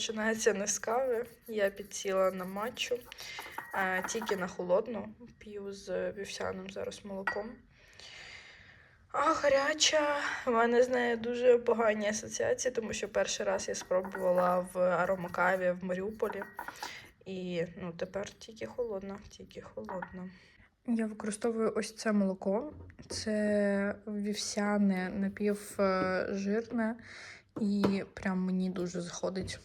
починається не з кави. Я підсіла на матчу, тільки на холодну, п'ю з вівсяним зараз молоком. А гаряча, в мене з нею дуже погані асоціації, тому що перший раз я спробувала в аромакаві в Маріуполі. І ну, тепер тільки холодна, тільки холодна. Я використовую ось це молоко. Це вівсяне, напівжирне, і прям мені дуже заходить.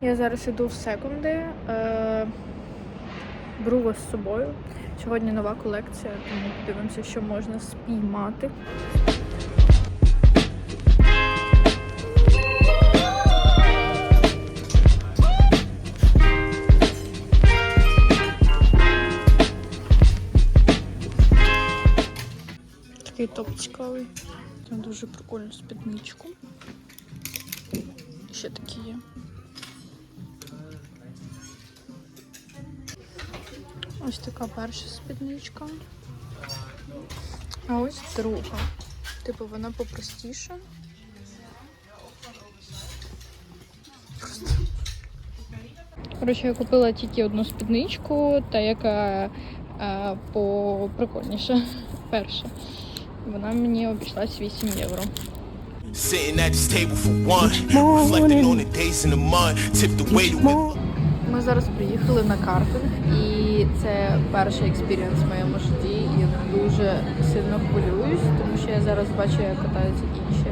Я зараз іду в секунди. Е, беру вас з собою. Сьогодні нова колекція, тому подивимося, що можна спіймати. Топ цікавий. Там дуже прикольну спідничку. Ще такі є. Ось така перша спідничка. А ось друга. Типу, вона попростіша. Коротше, я купила тільки одну спідничку, та яка е, поприкольніша. Перша. Вона мені обійшлась 8 євро. Ми зараз приїхали на картинг, і це перший експірієнс в моєму житті. Я дуже сильно хвилююсь, тому що я зараз бачу, як катаються інші.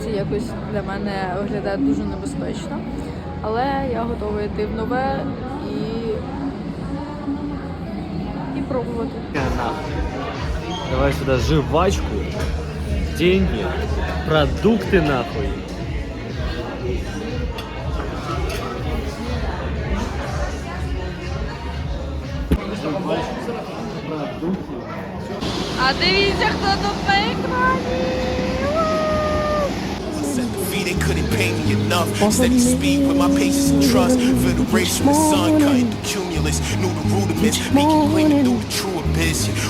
Це якось для мене виглядає дуже небезпечно. Але я готова йти в нове і, і пробувати. Давай сюда жвачку, деньги, продукты нахуй. А дивіться, хто тут на екрані!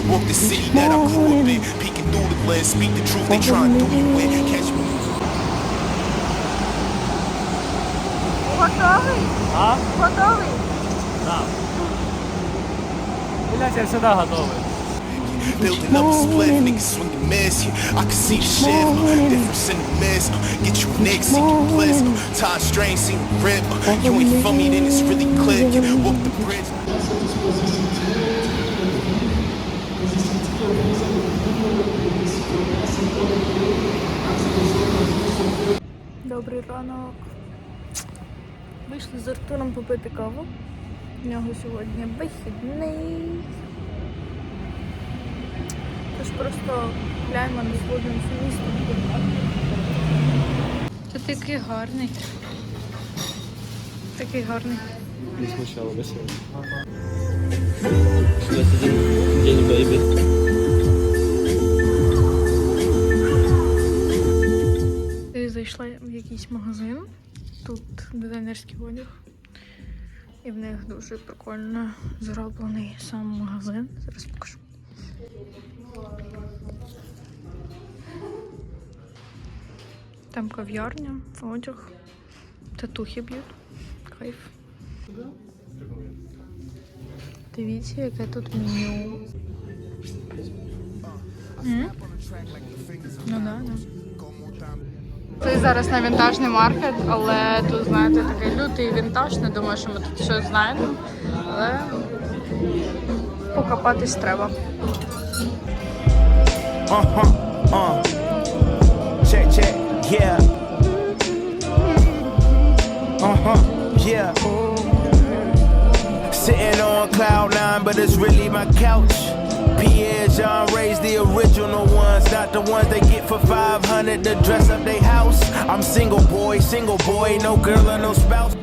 Walk the city that I grew up in, peeking through the lens. Speak the truth, they try and do you in. Catch me. Готовий? А? Готовий? Да. Блять, я всегда готовый. Building up a split, niggas swinging miss. Yeah, I can see the shift, uh, difference in the mist. Uh, get you a nigga, see you bliss. Uh, Todd Strange, see the rip. Uh, you ain't for me, then it's really click. Yeah, walk the bridge. Добрий ранок. Вийшли з Артуром попити каву. У нього сьогодні вихідний. Тож просто гуляємо насолоджуємося містом. Ти такий гарний. Такий гарний. Не смущало, да, дизайнерський одяг. І в них дуже прикольно зроблений сам магазин. Зараз покажу. Там кав'ярня, одяг, татухи б'ють. Кайф. Дивіться, яке тут меню. Ну да, да. Це зараз на вінтажний маркет, але тут, знаєте, такий лютий вінтаж. Не думаю, що ми тут щось знайдемо. Але покопатись треба. Sitting on cloud nine, but it's really my couch. Pierre Jean Ray's the original ones, not the ones they get for 500 to dress up their house. I'm single boy, single boy, no girl or no spouse.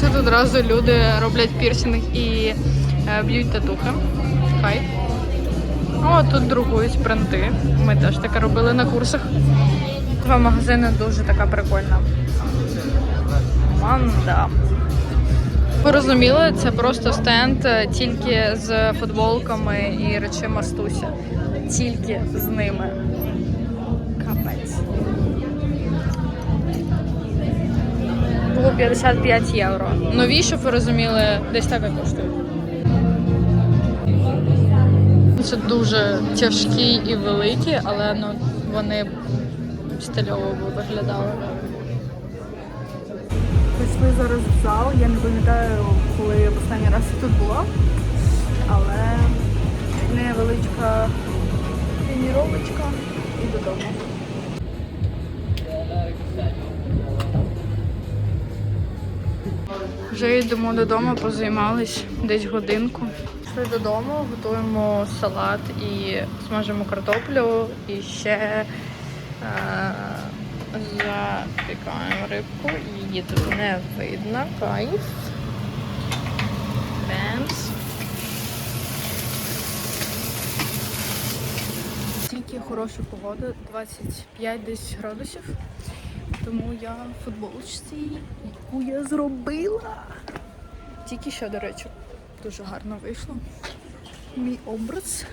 Тут одразу люди роблять пірсинг і е, б'ють татухи. Кайф. О, тут друкують принти. Ми теж таке робили на курсах. Два магазини дуже така прикольна. Манда. Ви розуміли, це просто стенд е, тільки з футболками і речима Стуся. Тільки з ними. Капець. Було 55 євро. Нові, щоб ви розуміли, десь так і коштують. Це дуже тяжкі і великі, але ну, вони стильово виглядали. Прийшли зараз в зал. Я не пам'ятаю, коли я останній раз тут була, але невеличка тренувачка і додому. Вже йдемо додому, позаймались десь годинку. Пішли додому, готуємо салат і смажимо картоплю. І ще е, запікаємо рибку. Її тут не видно. Кайф. Бемс. Тільки хороша погода, 25 десь градусів. Тому я в футболочці, яку я зробила. Тільки що, до речі, дуже гарно вийшло. Мій образ.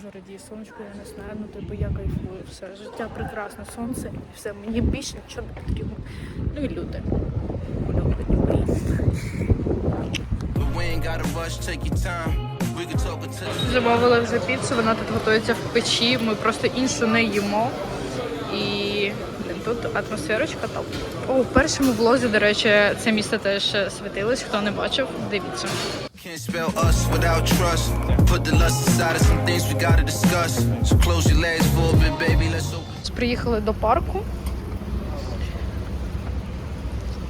Дуже радію сонечко, я не знаю, ну типу я кайфую. Все життя прекрасне, сонце і все. Мені більше нічого не потрібно. Ну і люди. Замовили вже піцу, вона тут готується в печі. Ми просто іншу не їмо. Атмосферочка топ. В першому влозі, до речі, це місце теж світилось. Хто не бачив, дивіться. Can't spell us without trust. Put the lust aside of some things we gotta discuss. So close your legs for a bit, baby. Let's open. Приїхали до парку.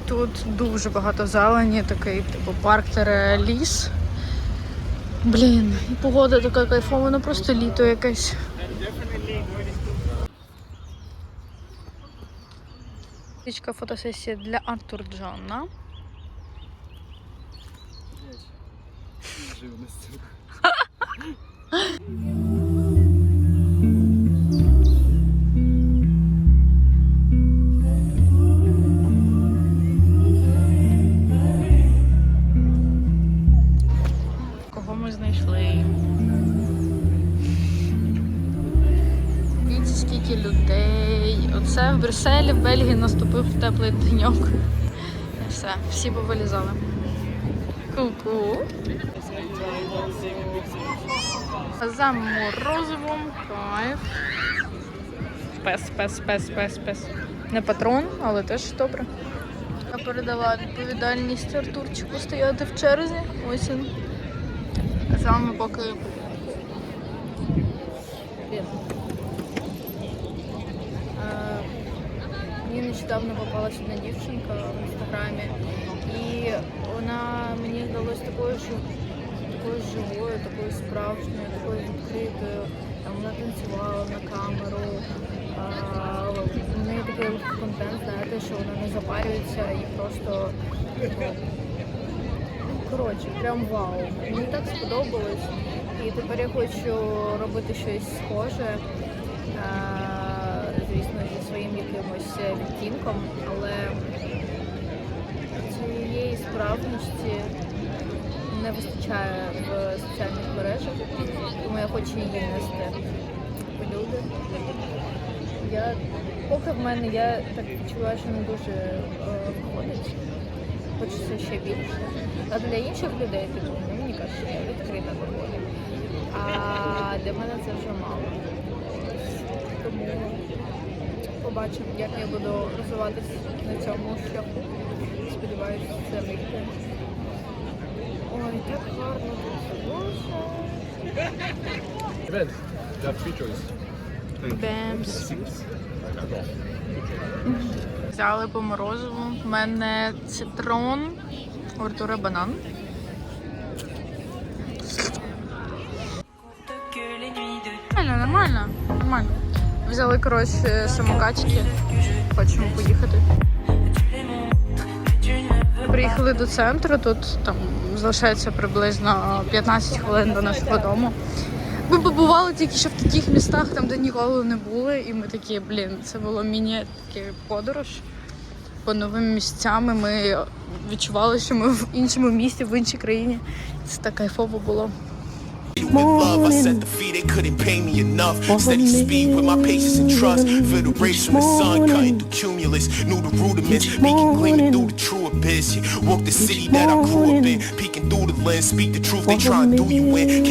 Тут дуже багато зелені, такий типу парк ліс. Блін, і погода така кайфова, ну просто літо якесь. Tylko fotosesję dla Artur Johna. Żył na Брюсселі, в Бельгії наступив теплий деньок. І все, всі повилізали. Ку-ку. За морозивом. Кайф. Пес, пес, пес, пес, пес. Не патрон, але теж добре. Я передала відповідальність Артурчику стояти в черзі. Ось він. З вами поки. Привіт. Е, Мені нещодавно попалася одна дівчинка в інстаграмі, і вона мені здалась такою, що такою живою, такою справжньою, такою відкритою. Там вона танцювала на камеру. В неї такий контент, знаєте, що вона не запарюється і просто ну, Коротше, прям вау. Мені так сподобалось. І тепер я хочу робити щось схоже. Е, Звісно, зі своїм якимось відтінком, але цієї справжності не вистачає в соціальних мережах, тому я хочу її нести в люди. Я поки в мене я так відчуваю, що не дуже е, виходить хочеться ще більше. А для інших людей, типу, ну, мені кажуть, я відкрита доволі. А для мене це вже мало. Тому побачимо, як я буду розвиватися на цьому шляху. Сподіваюся, це вийде. Ой, так гарно тут. Бемс. Взяли по морозиву. У мене цитрон, у Артура банан. Нормально, нормально, нормально. Взяли, коротше, самокатики. Хочемо поїхати. Приїхали до центру, тут там залишається приблизно 15 хвилин до нашого дому. Ми побували тільки що в таких містах, там, де ніколи не були, і ми такі, блін, це було міні таке подорож по новим місцям. Ми відчували, що ми в іншому місті, в іншій країні. Це так кайфово було. In love, I set the fee, they couldn't pay me enough. Steady speed with my patience and trust. Feel the rays from the sun cutting through cumulus. Knew the rudiments, making gleaming through the true abyss. Walk the city that I grew up in, peeking through the lens. Speak the truth, they try and do you in.